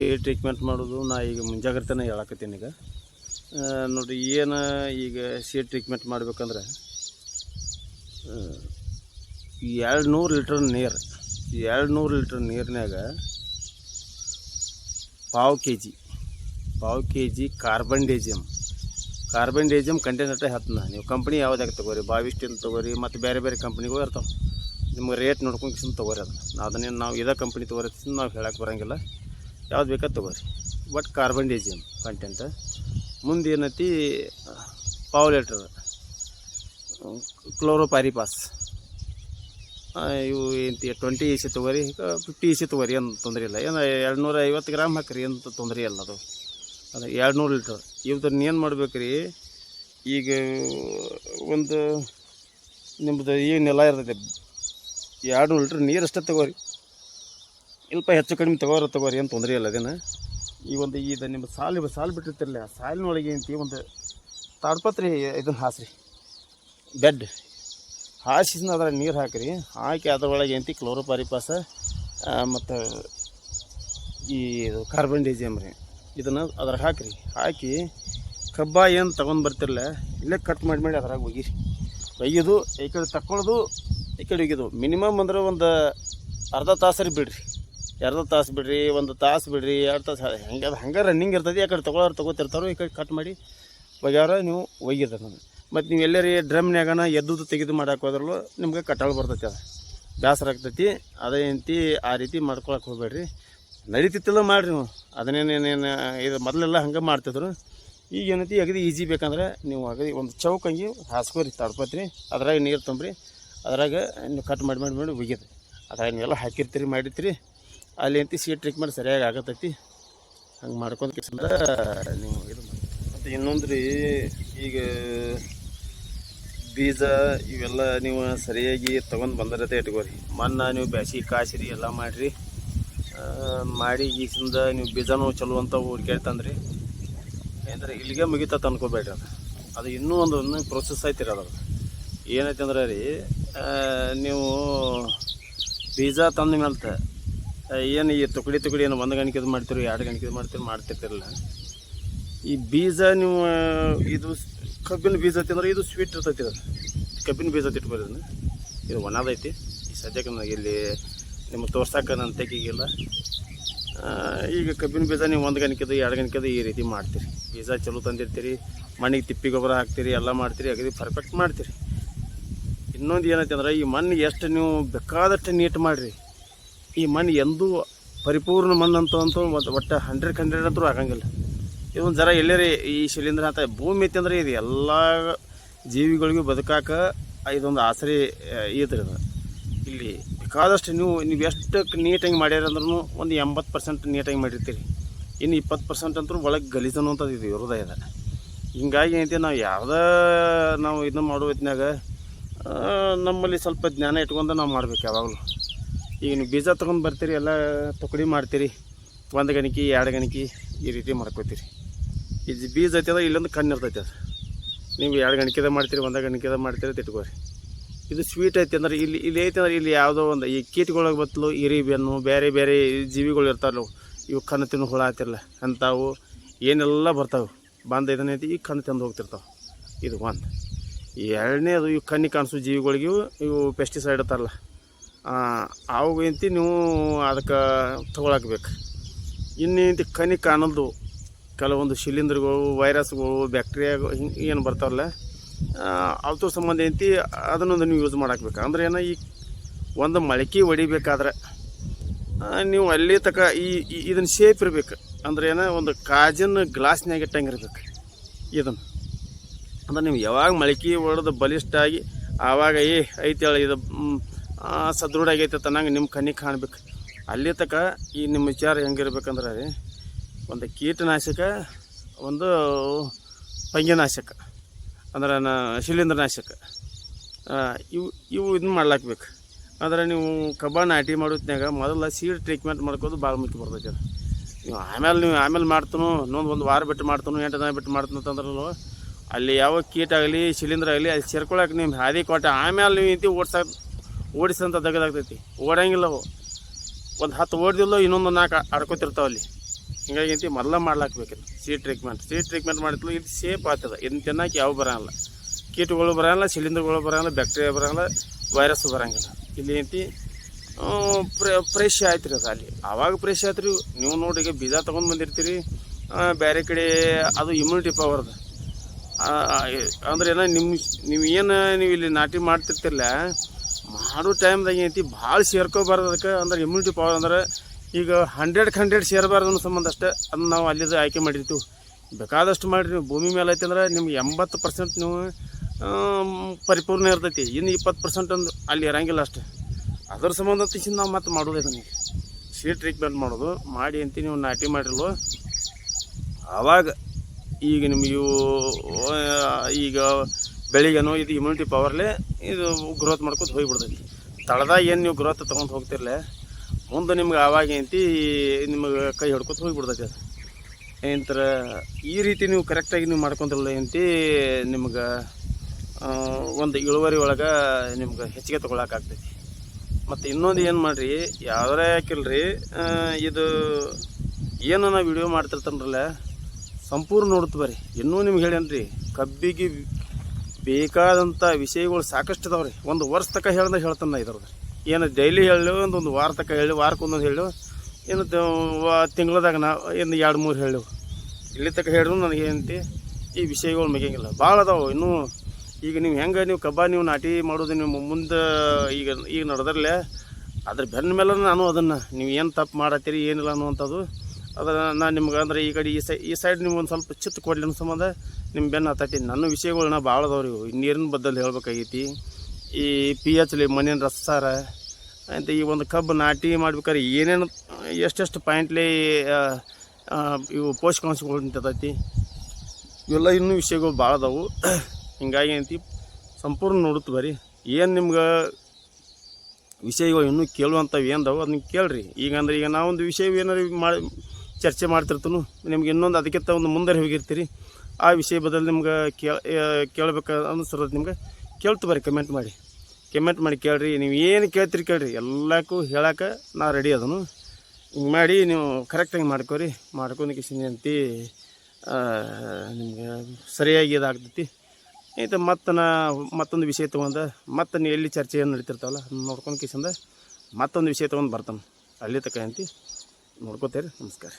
Treatment ಮಾಡೋದು, ನಾ ಈಗ ಮುಂಜಾಗ್ರತೆನೇ ಹೇಳಕತ್ತೀನಿ ಈಗ. ನೋಡಿರಿ, ಏನು ಈಗ ಸೀಡ್ ಟ್ರೀಟ್ಮೆಂಟ್ ಮಾಡ್ಬೇಕಂದ್ರೆ ಎರಡು ನೂರು ಲೀಟ್ರ್ ನೀರು ಎರಡು ನೂರು ಲೀಟ್ರ್ ನೀರಿನಾಗ ಪಾವು ಕೆ ಜಿ ಪಾವು K G carbendazim carbendazim content ಹತ್ತನ ನೀವು ಕಂಪ್ನಿ ಯಾವುದಾಗ ತೊಗೋರಿ? ಬಾವಿಸ್ಟಿನ್ ತೊಗೋರಿ, ಮತ್ತು ಬೇರೆ ಬೇರೆ ಕಂಪ್ನಿಗೂ ಇರ್ತಾವೆ. ನಿಮ್ಗೆ ರೇಟ್ ನೋಡ್ಕೊಂಡು ಕಿಸಿನ ತೊಗೋರಿ ಅದು ಅದನ್ನೇನು ನಾವು ಇದೇ ಕಂಪ್ನಿ ತೊಗೋರಿ ನಾವು ಹೇಳಕ್ಕೆ ಬರೋಂಗಿಲ್ಲ. ಯಾವ್ದು ಬೇಕು ತೊಗೋರಿ. ಬಟ್ ಕಾರ್ಬನ್ ಡೇಜಿಯಮ್ ಕಂಟೆಂಟ್ ಮುಂದೆ ಏನೈತಿ ಪಾವ್ ಲೀಟ್ರ್ ಕ್ಲೋರೋಪಾರಿಪಾಸ್ ಇವು ಏನು ಟ್ವೆಂಟಿ ಇ ಸಿ ತೊಗೋರಿ ಫಿಫ್ಟಿ ಇ ಸಿ ತೊಗೋರಿ, ಏನು ತೊಂದರೆ ಇಲ್ಲ. ಏನು ಎರಡು ನೂರ ಐವತ್ತು ಗ್ರಾಮ್ ಹಾಕ್ರಿ, ಏನು ತೊಂದರೆ ಇಲ್ಲ ಅದು. ಅದು ಎರಡು ನೂರು ಲೀಟ್ರ್ ಇವ್ದನ್ನ ಏನು ಮಾಡ್ಬೇಕು ರೀ ಈಗ ಒಂದು ನಿಮ್ಮದು ಈ ನೆಲ ಇರ್ತೈತೆ ಎರಡು ಲೀಟ್ರ್ ನೀರು ಅಷ್ಟೇ ತಗೋರಿ. ಇಲ್ಪ ಹೆಚ್ಚು ಕಡಿಮೆ ತಗೋರ, ತಗೋರಿ ಏನು ತೊಂದರೆ ಇಲ್ಲ ಅದೇನು. ಈ ಒಂದು ಇದು ನಿಮ್ಮ ಸಾಲು ಸಾಲು ಬಿಟ್ಟಿರ್ತಿರಲಿಲ್ಲ ಆ ಸಾಲಿನೊಳಗೆ ಏನಂತಿ ಒಂದು ತಾಡ್ಪತ್ರಿ ಇದನ್ನು ಹಾಸ್ರಿ. ಬೆಡ್. ಹಾಸಿನ ಅದ್ರಾಗ ನೀರು ಹಾಕಿರಿ, ಹಾಕಿ ಅದ್ರೊಳಗೆ ಏನಂತಿ ಕ್ಲೋರೋಪಾರಿಪಾಸ ಮತ್ತು ಈ ಇದು ಕಾರ್ಬನ್ ಡೈಜಿಯಮ್ ರೀ, ಇದನ್ನು ಅದ್ರಾಗ ಹಾಕಿರಿ. ಹಾಕಿ ಕಬ್ಬ ಏನು ತೊಗೊಂಡು ಬರ್ತಿರಲ್ಲ ಇಲ್ಲೇ ಕಟ್ ಮಾಡಿ ಮಾಡಿ ಅದ್ರಾಗ ಒಗಿರಿ ಒಯ್ಯೋದು, ಈ ಕಡೆ ತಕ್ಕೊಳ್ಳೋದು ಈ ಕಡೆ ಒಗಿದು ಮಿನಿಮಮ್ ಅಂದ್ರೆ ಒಂದು ಅರ್ಧ ತಾಸರಿ ಬಿಡ್ರಿ. ಅರ್ಧ ತಾಸು ಬಿಡ್ರಿ, ಒಂದು ತಾಸು ಬಿಡ್ರಿ, ಎರಡು ತಾಸು ಹೆಂಗೆ ಅದು ಹಂಗೆ ರನ್ನಿಂಗ್ ಇರ್ತದೆ ಆ ಕಡೆ ತೊಗೊಳೋರು ತೊಗೋತಿರ್ತಾರೋ, ಈ ಕಡೆ ಕಟ್ ಮಾಡಿ ಒಗ್ಯಾರ ನೀವು ಒಯ್ಯಿರ್ತದೆ ನಮಗೆ ಮತ್ತು ನೀವು ಎಲ್ಲರಿ ಡ್ರಮ್ನ್ಯಾಗನ ಎದ್ದು ತೆಗೆದು ಮಾಡಕ್ಕೆ ಹೋದ್ರಲ್ಲೂ ನಿಮ್ಗೆ ಕಟ್ಟಾಳು ಬರ್ತೈತಿ ಅದು. ಬೇಸರ ಆಗ್ತೈತಿ, ಅದೇ ಆ ರೀತಿ ಮಾಡ್ಕೊಳಕ್ಕೆ ಹೋಗ್ಬೇಡ್ರಿ. ನಡೀತಿತ್ತಲ್ಲ ಮಾಡಿರಿ ನೀವು. ಅದನ್ನೇನೇನೇನು ಇದು ಮೊದಲೆಲ್ಲ ಹಂಗೆ ಮಾಡ್ತಿದ್ರು. ಈಗ ಏನೈತಿ, ಅಗದಿ ಈಜಿ ಬೇಕಂದ್ರೆ ನೀವು ಅಗದಿ ಒಂದು ಚೌಕಂಗಿ ಹಾಸ್ಕೋರಿ ತಡ್ಪತ್ರಿ ಅದ್ರಾಗ ನೀರು ತುಂಬ್ರಿ, ಅದ್ರಾಗ ನೀವು ಕಟ್ ಮಾಡಿ ಮಾಡಿ ಮಾಡಿ ಒಗ್ಯಿರಿ. ಅದ್ರಾಗ ನೀವೆಲ್ಲ ಹಾಕಿರ್ತೀರಿ, ಮಾಡಿರ್ತೀರಿ. ಅಲ್ಲಿ ಎಂತಿ ಸೀಟ್ ಟ್ರೀಟ್ಮೆಂಟ್ ಸರಿಯಾಗಿ ಆಗತೈತಿ? ಹಂಗೆ ಮಾಡ್ಕೊಂಡು ನೀವು ಇದು ಮತ್ತು ಇನ್ನೊಂದು ರೀ ಈಗ ಬೀಜ ಇವೆಲ್ಲ ನೀವು ಸರಿಯಾಗಿ ತೊಗೊಂಡು ಬಂದಿರತ್ತೆ ಇಟ್ಕೋರಿ. ಮಣ್ಣು, ನೀವು ಬ್ಯಾಸಿ, ಕಾಸಿರಿ ಎಲ್ಲ ಮಾಡಿರಿ. ಮಾಡಿ ಈಸಿಂದ ನೀವು ಬೀಜನೂ ಚಲೋ ಅಂತ ಹುಡ್ಕ್ಯಾಡ್ತಂದ್ರಿ ಅಂದರೆ ಇಲ್ಲಿಗೆ ಮುಗಿತ ಅನ್ಕೋಬೇಡ್ರಿ ಅದು. ಅದು ಇನ್ನೂ ಒಂದು ಒಂದು ಪ್ರೊಸೆಸ್ ಐತಿರಿ ಅದ್ರ ಏನೈತೆ ಅಂದ್ರೆ ರೀ ನೀವು ಬೀಜ ತಂದ ಮೇಲೆ ಏನು ಈ ತುಕಡಿ ತುಕಡಿ ಏನು ಒಂದು ಗಣಿಕೆ ಮಾಡ್ತೀರಿ, ಎರಡು ಇದು ಮಾಡ್ತೀರಿ ಮಾಡ್ತಿರ್ತಿರಲ್ಲ ಈ ಬೀಜ ನೀವು ಇದು ಕಬ್ಬಿನ ಬೀಜ ತಿಂದ್ರೆ ಇದು ಸ್ವೀಟ್ ಇರ್ತೈತಿ ಅದು. ಕಬ್ಬಿನ ಬೀಜ ತಿಟ್ಬೋದು ಅದನ್ನು. ಇದು ಒಣದೈತಿ ಈ ಸದ್ಯಕ್ಕೆ ನನಗೆ ಇಲ್ಲಿ ನಿಮ್ಗೆ ತೋರ್ಸಕ್ಕೆ ನನ್ನ ತೆಗಿಗಿಲ್ಲ ಈಗ ಕಬ್ಬಿನ ಬೀಜ ನೀವು ಒಂದು ಗಣಿಕೆದು, ಎರಡು ಗಣಿಕೆದು ಈ ರೀತಿ ಮಾಡ್ತೀರಿ. ಬೀಜ ಚಲೋ ತಂದಿರ್ತೀರಿ, ಮಣ್ಣಿಗೆ ತಿಪ್ಪಿ ಗೊಬ್ಬರ ಹಾಕ್ತೀರಿ, ಎಲ್ಲ ಮಾಡ್ತೀರಿ, ಅಗದಿ ಪರ್ಫೆಕ್ಟ್ ಮಾಡ್ತೀರಿ. ಇನ್ನೊಂದು ಏನೈತೆ ಈ ಮಣ್ಣು ಎಷ್ಟು ನೀವು ಬೇಕಾದಷ್ಟು ನೀಟ್ ಮಾಡಿರಿ. ಈ ಮಣ್ಣು ಎಂದೂ ಪರಿಪೂರ್ಣ ಮಣ್ಣು ಅಂತ ಅಂತೂ ಒಂದು ಒಟ್ಟು ಹಂಡ್ರೆಡ್ ಹಂಡ್ರೆಡ್ ಅಂತೂ ಆಗಂಗಿಲ್ಲ. ಇದೊಂದು ಜರ ಎಲ್ಲೇ ಈ ಶಿಲೀಂಧ್ರ ಅಂತ ಭೂಮಿ ಐತಿ ಅಂದ್ರೆ ಇದು ಎಲ್ಲ ಜೀವಿಗಳಿಗೂ ಬದುಕಾಕ ಇದೊಂದು ಆಸರೆ ಇದ್ರಿ ಇದು. ಇಲ್ಲಿ ಬೇಕಾದಷ್ಟು ನೀವು ನೀವು ಎಷ್ಟು ನೀಟಾಗಿ ಮಾಡ್ಯಾರ ಅಂದ್ರೂ ಒಂದು ಎಂಬತ್ತು ಪರ್ಸೆಂಟ್ ನೀಟಾಗಿ ಮಾಡಿರ್ತೀರಿ. ಇನ್ನು ಇಪ್ಪತ್ತು ಪರ್ಸೆಂಟ್ ಅಂತೂ ಒಳಗೆ ಗಲೀಜು ಅಂತದ್ದು ಇದು ಇರೋದೇ ಇದೆ. ಹಿಂಗಾಗಿ ಏನೈತಿ ನಾವು ಯಾವುದೇ ನಾವು ಇದನ್ನ ಮಾಡೋ ಹೊತ್ತಿನಾಗ ನಮ್ಮಲ್ಲಿ ಸ್ವಲ್ಪ ಜ್ಞಾನ ಇಟ್ಕೊಂಡು ನಾವು ಮಾಡ್ಬೇಕು ಯಾವಾಗಲೂ. ಈಗ ನೀವು ಬೀಜ ತೊಗೊಂಡು ಬರ್ತೀರಿ, ಎಲ್ಲ ತುಕಡಿ ಮಾಡ್ತೀರಿ, ಒಂದು ಗಣಿಕೆ, ಎರಡು ಗಣಿಕೆ ಈ ರೀತಿ ಮಾಡ್ಕೋತೀರಿ. ಇದು ಬೀಜ ಐತದ ಇಲ್ಲೊಂದು ಕಣ್ಣು ಇರ್ತೈತೆ ಅದು. ನೀವು ಎರಡು ಗಣಿಕೆದ ಮಾಡ್ತೀರಿ, ಒಂದು ಗಣಿಕೆದ ಮಾಡ್ತೀರಿ ತಿಟ್ಕೋರಿ ಇದು ಸ್ವೀಟ್ ಐತಿ ಅಂದ್ರೆ ಇಲ್ಲಿ ಇಲ್ಲಿ ಐತೆ ಅಂದ್ರೆ ಇಲ್ಲಿ ಯಾವುದೋ ಒಂದು, ಈ ಕೀಟಗಳಿಗೆ ಬತ್ತಲು ಇರಿಬೆನ್ನು ಬೇರೆ ಬೇರೆ ಜೀವಿಗಳು ಇರ್ತಾರಲ್ಲ ಇವು ಕಣ್ಣು ತಿನ್ನು ಹುಳ ಆತಿರಲ್ಲ ಅಂಥವು ಏನೆಲ್ಲ ಬರ್ತಾವೆ. ಬಂದು ಇದನ್ನೈತಿ ಈ ಕಣ್ಣು ತಿಂದು ಹೋಗ್ತಿರ್ತಾವೆ. ಇದು ಒಂದು. ಎರಡನೇದು ಇವು ಕಣ್ಣಿಗೆ ಕಾಣಿಸೋ ಜೀವಿಗಳಿಗೂ, ಇವು ಪೆಸ್ಟಿಸೈಡ್ ಇರ್ತಾರಲ್ಲ. ಅವು ಎಂತಿ ನೀವು ಅದಕ್ಕೆ ತಗೊಳಕ್ಬೇಕು. ಇನ್ನೇಂತಿ ಕನಿ ಕಾಣಲ್ದು. ಕೆಲವೊಂದು ಶಿಲೀಂಧ್ರಗಳು ವೈರಸ್ಗಳು ಬ್ಯಾಕ್ಟೀರಿಯಾಗಳು ಹಿಂಗೆ ಏನು ಬರ್ತಾವಲ್ಲ ಅದ್ರ ಸಂಬಂಧ ಐತಿ ಅದನ್ನೊಂದು ನೀವು ಯೂಸ್ ಮಾಡಾಕ್ಬೇಕು. ಅಂದ್ರೆ ಏನೋ, ಈ ಒಂದು ಮೊಳಕೆ ಹೊಡಿಬೇಕಾದ್ರೆ ನೀವು ಅಲ್ಲಿ ತಕ ಈ ಇದನ್ನು ಶೇಪ್ ಇರಬೇಕು. ಅಂದ್ರೆ ಏನೋ, ಒಂದು ಕಾಜಿನ ಗ್ಲಾಸ್ನಾಗ ಇಟ್ಟಂಗೆ ಇರ್ಬೇಕು. ಇದನ್ನು. ಅಂದ್ರೆ ನೀವು ಯಾವಾಗ ಮೊಳಕೆ ಹೊಡೆದು ಬಲಿಷ್ಠ ಆಗಿ ಆವಾಗ, ಏ ಹೇಳಿ, ಇದು ಸದೃಢ ಆಗೈತೆ ತನ್ನಂಗೆ ನಿಮ್ಮ ಕಣ್ಣಿಗೆ ಕಾಣ್ಬೇಕು. ಅಲ್ಲಿ ತಕ ಈ ನಿಮ್ಮ ವಿಚಾರ ಹೆಂಗಿರ್ಬೇಕಂದ್ರೆ ರೀ, ಒಂದು ಕೀಟನಾಶಕ, ಒಂದು ಪಂಗಿನಾಶಕ ಅಂದ್ರೆ ನಾ, ಶಿಲೀಂಧ್ರನಾಶಕ ಇವು ಇವು ಇದನ್ನ ಮಾಡ್ಲಾಕ್ಬೇಕು. ಆದರೆ ನೀವು ಕಬ್ಬ ನಾಟಿ ಮಾಡೋತ್ನಾಗ ಮೊದಲ ಸೀಡ್ ಟ್ರೀಟ್ಮೆಂಟ್ ಮಾಡ್ಕೋದು ಭಾಳ ಮುಖ್ಯ ಬರ್ತೈತೆ ನೀವು ಆಮೇಲೆ ನೀವು ಆಮೇಲೆ ಮಾಡ್ತಾನು, ಇನ್ನೊಂದು ಒಂದು ವಾರ ಬಿಟ್ಟು ಮಾಡ್ತಾನು, ಎಂಟು ದಿನ ಬಿಟ್ಟು ಮಾಡ್ತೀನಿ ಅಂತಂದ್ರೆ ಅಲ್ಲಿ ಯಾವ ಕೀಟ ಆಗಲಿ, ಶಿಲೀಂಧ್ರ ಆಗಲಿ, ಅಲ್ಲಿ ಸೇರ್ಕೊಳಕ್ಕೆ ನಿಮ್ಮ ಹಾದಿ ಕೊಟ್ಟೆ ಆಮೇಲೆ ನೀವು ಇಂತಿ ಓಡ್ಸಕ್ಕೆ ಓಡಿಸಂತ ದಗದಾಗ್ತೈತಿ. ಓಡಂಗಿಲ್ಲ ಅವು. ಒಂದು ಹತ್ತು ಓಡಿದಿಲ್ಲೋ ಇನ್ನೊಂದು ನಾಲ್ಕು ಆಡ್ಕೊತಿರ್ತಾವೆ ಅಲ್ಲಿ ಹಿಂಗಾಗಿ ಅಂತ ಮೊದಲ ಮಾಡ್ಲಾಕ್ಬೇಕಿಲ್ಲ ಸೀ ಟ್ರೀಟ್ಮೆಂಟ್ ಸೀಟ್ ಟ್ರೀಟ್ಮೆಂಟ್ ಮಾಡಿದ್ಲು ಇದು ಸೇಫ್ ಆಗ್ತದೆ. ಇದನ್ನ ತಿನ್ನಕ್ಕೆ ಯಾವ ಬರೋಲ್ಲ ಕೀಟಗಳು ಬರೋಲ್ಲ ಸಿಲಿಂಡರ್ಗಳು ಬರೋಲ್ಲ ಬ್ಯಾಕ್ಟೀರಿಯಾ ಬರೋಲ್ಲ ವೈರಸ್ ಬರೋಂಗಿಲ್ಲ. ಇಲ್ಲಿ ಐತಿ ಫ್ರೆಶ್ ಆಯ್ತು ರೀ ಅದು ಅಲ್ಲಿ. ಆವಾಗ ಫ್ರೆಶ್ ಆಯ್ತು ರೀ ನೀವು ನೋಡಿ ಈಗ ಬೀಜ ತೊಗೊಂಡು ಬಂದಿರ್ತೀರಿ. ಬೇರೆ ಕಡೆ ಅದು ಇಮ್ಯುನಿಟಿ ಪವರ್ದು ಅಂದ್ರೆ ಏನೋ ನಿಮ್ಮ ನೀವು ಏನು ನೀವು ಇಲ್ಲಿ ನಾಟಿ ಮಾಡ್ತಿರ್ತಿರಲ್ಲ ಮಾಡೋ ಟೈಮ್ದಾಗ ಏನೈತಿ, ಭಾಳ ಸೇರ್ಕೋಬಾರ್ದು ಅದಕ್ಕೆ, ಅಂದ್ರೆ ಇಮ್ಯುನಿಟಿ ಪವರ್ ಅಂದ್ರೆ ಈಗ ಹಂಡ್ರೆಡ್ಗೆ ಹಂಡ್ರೆಡ್ ಸೇರಬಾರ್ದು ಅನ್ನೋ ಸಂಬಂಧ ಅಷ್ಟೇ. ಅದನ್ನ ನಾವು ಅಲ್ಲಿದ್ದು ಆಯ್ಕೆ ಮಾಡಿರ್ತೀವಿ. ಬೇಕಾದಷ್ಟು ಮಾಡಿರಿ, ನೀವು ಭೂಮಿ ಮೇಲೆ ಐತೆ ಅಂದ್ರೆ ನಿಮ್ಗೆ ಎಂಬತ್ತು ಪರ್ಸೆಂಟ್ ನೀವು ಪರಿಪೂರ್ಣ ಇರ್ತೈತಿ. ಇನ್ನು ಇಪ್ಪತ್ತು ಪರ್ಸೆಂಟ್ ಒಂದು ಅಲ್ಲಿ ಇರಂಗಿಲ್ಲ ಅಷ್ಟೇ. ಅದ್ರ ಸಂಬಂಧ ತಿಂದು ನಾವು ಮತ್ತೆ ಮಾಡೋದು ನೀವು ಸೀಡ್ ಟ್ರೀಟ್ಮೆಂಟ್ ಮಾಡೋದು, ಮಾಡಿ ಅಂತ ನೀವು ನಾಟಿ ಮಾಡಿರಲು. ಆವಾಗ ಈಗ ನಿಮಗೆ ಈಗ ಬೆಳಿಗ್ಗೆನೋ ಇದು ಇಮ್ಯುನಿಟಿ ಪವರ್ಲೆ ಇದು ಗ್ರೋತ್ ಮಾಡ್ಕೊತ ಹೋಗಿಬಿಡ್ತೈತಿ. ತಳದಾಗ ಏನು ನೀವು ಗ್ರೋತ್ ತೊಗೊಂಡು ಹೋಗ್ತಿರಲ್ಲ ಮುಂದೆ ನಿಮ್ಗೆ ಆವಾಗ ನಿಮಗೆ ಕೈ ಹಿಡ್ಕೊತ ಹೋಗಿಬಿಡ್ತೈತಿ ಅದು. ಏನಂತರ ಈ ರೀತಿ ನೀವು ಕರೆಕ್ಟಾಗಿ ನೀವು ಮಾಡ್ಕೊಂತಿರಲ್ಲ ಏನಂತಿ ನಿಮ್ಗೆ ಒಂದು ಇಳುವರಿ ಒಳಗೆ ನಿಮ್ಗೆ ಹೆಚ್ಚಿಗೆ ತೊಗೊಳಕಾಗ್ತೈತಿ ಮತ್ತು ಇನ್ನೊಂದು ಏನು ಮಾಡಿರಿ ಹಾಕಿಲ್ರಿ ಆ, ಇದು ಏನು ನಾವು ವಿಡಿಯೋ ಮಾಡ್ತಿರ್ತಾನರಲ್ಲ ಸಂಪೂರ್ಣ ನೋಡ್ತು ಬರ್ರಿ. ಇನ್ನೂ ನಿಮ್ಗೆ ಹೇಳೇನ್ರಿ ಕಬ್ಬಿಗೆ ಬೇಕಾದಂಥ ವಿಷಯಗಳು ಸಾಕಷ್ಟು ಇದಾವೆ ರೀ ಒಂದು ವರ್ಷ ತನಕ ಹೇಳ್ದ ಹೇಳ್ತಾನೆ ಇದ್ರದ್ದು. ಏನು ಡೈಲಿ ಹೇಳು, ಒಂದು ಒಂದು ವಾರ ತಕ ಹೇಳಿ, ವಾರಕ್ಕೆ ಒಂದೊಂದು ಹೇಳು. ಏನು ತಿಂಗಳದಾಗ ನಾ ಏನು ಎರಡು ಮೂರು ಹೇಳು. ಇಲ್ಲಿ ತಕ ಹೇಳಿದ್ರು ನನಗೆ ಏನಂತಿ, ಈ ವಿಷಯಗಳು ಮುಗಿಯಂಗಿಲ್ಲ. ಭಾಳ ಅದಾವೆ. ಇನ್ನೂ ಈಗ ನೀವು ಹೆಂಗೆ ನೀವು ಕಬ್ಬ ನೀವು ನಾಟಿ ಮಾಡೋದು ನಿಮ್ಮ ಮುಂದೆ ಈಗ ಈಗ ನಡೆದ್ರಲ್ಲೇ, ಅದ್ರ ಬೆನ್ನ ಮೇಲೆ ನಾನು ಅದನ್ನು, ನೀವು ಏನು ತಪ್ಪು ಮಾಡತ್ತೀರಿ, ಏನಿಲ್ಲ ಅನ್ನುವಂಥದ್ದು ಅದರ ನಾನು ನಿಮ್ಗೆ ಅಂದ್ರೆ ಈ ಕಡೆ ಈ ಸೈ, ಈ ಸೈಡ್ ನಿಮ್ಗೆ ಒಂದು ಸ್ವಲ್ಪ ಚಿತ್ತು ಕೊಡ್ಲಿ ಅನ್ನೋ ಸಂಬಂಧ ನಿಮ್ಮ ಬೆನ್ನು ಹತ್ತೈತಿ ನನ್ನ ವಿಷಯಗಳನ್ನ ಭಾಳ ಅದಾವ್ರಿ. ನೀರಿನ ಬದ್ದಲ್ಲಿ ಹೇಳ್ಬೇಕಾಗೈತಿ. ಈ ಪಿ ಎಚ್ಲಿ ಮಣ್ಣಿನ ರಸಾರ ಅಂತ ಈ ಒಂದು ಕಬ್ಬು ನಾಟಿ ಮಾಡ್ಬೇಕಾದ್ರೆ ಏನೇನು, ಎಷ್ಟೆಷ್ಟು ಪಾಯಿಂಟ್ಲಿ ಇವು ಪೋಷಕಾಂಶಗಳು ನಿಂತೈತಿ. ಇವೆಲ್ಲ ಇನ್ನೂ ವಿಷಯಗಳು ಭಾಳ ಅದಾವು. ಹಿಂಗಾಗಿ ಏನೈತಿ, ಸಂಪೂರ್ಣ ನೋಡುತ್ತೆ ಬರೀ ಏನು ನಿಮ್ಗೆ ವಿಷಯಗಳು ಇನ್ನೂ ಕೇಳುವಂಥವು ಏನದಾವು ಅದನ್ನ ಕೇಳ್ರಿ. ಈಗ ಅಂದ್ರೆ ಈಗ ನಾವೊಂದು ವಿಷಯ ಮಾಡಿ ಚರ್ಚೆ ಮಾಡ್ತಿರ್ತನು. ನಿಮ್ಗೆ ಇನ್ನೊಂದು ಅದಕ್ಕಿಂತ ಒಂದು ಮುಂದೆ ಹೋಗಿರ್ತೀರಿ. ಆ ವಿಷಯ ಬದಲು ನಿಮ್ಗೆ ಕೇಳ ಕೇಳ್ಬೇಕು ಅನಿಸಿರೋದು ನಿಮ್ಗೆ ಕೇಳ್ತು ಬರ್ರಿ ಕಮೆಂಟ್ ಮಾಡಿ. ಕಮೆಂಟ್ ಮಾಡಿ ಕೇಳ್ರಿ. ನೀವು ಏನು ಕೇಳ್ತೀರಿ ಕೇಳ್ರಿ. ಎಲ್ಲಕ್ಕೂ ಹೇಳಕ್ಕೆ ನಾ ರೆಡಿ ಅದನು. ಹಿಂಗೆ ಮಾಡಿ ನೀವು ಕರೆಕ್ಟಾಗಿ ಮಾಡ್ಕೋರಿ. ಮಾಡ್ಕೊಂಡು ಕಿಸಿನಿ ಅಂತಿ ನಿಮ್ಗೆ ಸರಿಯಾಗಿ ಇದಾಗ್ತೈತಿ. ಆಯ್ತು ಮತ್ತೆ ನಾ ಮತ್ತೊಂದು ವಿಷಯ ತೊಗೊಂಡು, ಮತ್ತೆ ನೀವು ಎಲ್ಲಿ ಚರ್ಚೆ ಏನು ನಡೀತಿರ್ತಾವಲ್ಲ ನೋಡ್ಕೊಂಡು ಕಿಸಿಂದ ಮತ್ತೊಂದು ವಿಷಯ ತೊಗೊಂಡು ಬರ್ತಾನೆ. ಅಲ್ಲಿ ತಕ ನೋಡ್ಕೋತೀರಿ ನಮಸ್ಕಾರ